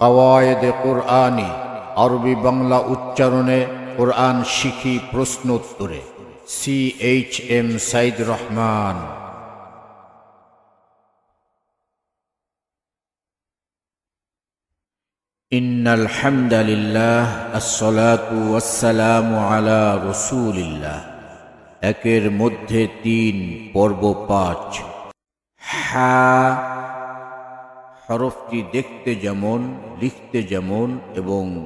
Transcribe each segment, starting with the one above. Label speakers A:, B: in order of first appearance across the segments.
A: কওয়ায়েদে কোরআনি আরবি বাংলা উচ্চারণে কোরআন শিখি প্রশ্ন উত্তরে C H M Saeed Rahman إن الحمد لله الصلاة والسلام على رسول الله একের মধ্যে তিন পর্ব পাঁচ হা হরফটি দেখতে যেমন লিখতে যেমন এবং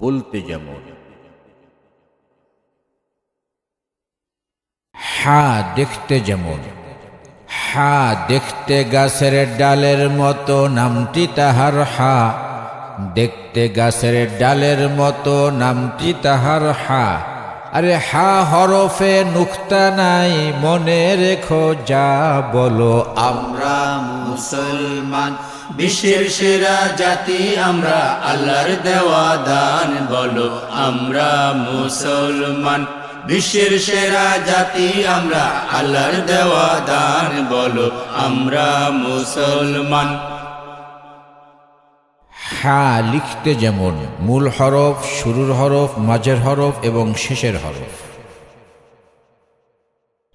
A: বলতে যেমন।
B: হা দেখতে যেমন। হা দেখতে গাছের ডালের মতো নামটি তাহার হা। দেখতে গাছের ডালের মতো নামটি তাহার হা। আরে হা হরফে নুক্তা নাই মনে রেখো যা বলো।
C: আমরা মুসলমান বিশ্বের সেরা জাতি আমরা, আল্লাহর দেওয়া দান, বলো আমরা মুসলমান। বিশ্বের সেরা জাতি আমরা, আল্লাহর দেওয়া দান, বলো আমরা মুসলমান।
B: হা লিখতে যেমন, মূল হরফ, শুরুর হরফ, মাঝের হরফ এবং শেষের হরফ।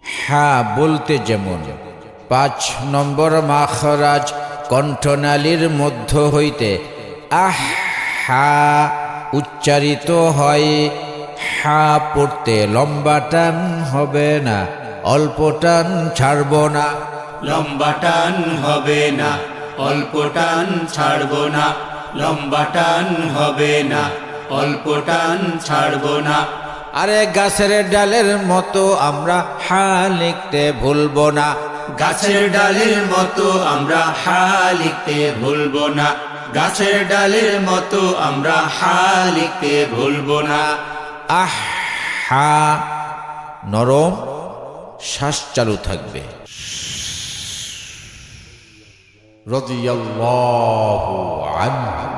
B: হা বলতে যেমন, পাঁচ নম্বর মাখরাজ কণ্ঠনালীর মধ্য হইতে আহ হা উচ্চারিত হয়, হা পড়তে লম্বা টান হবে না, অল্প টান ছাড়ব না।
C: লম্বা টান হবে না, অল্প টান ছাড়বো না, লম্বা টান হবে না, অল্প টান ছাড়বো না।
B: আরে গাছের ডালের মতো আমরা হা লিখতে ভুলবো না।
C: গাছের ডালের মতো আমরা হা লিখতে ভুলবো না। গাছের ডালের মতো আমরা হা লিখতে ভুলবো না।
B: আহ, হা, নরম শ্বাস চালু থাকবে। রদিয়াল্লাহু আনহু।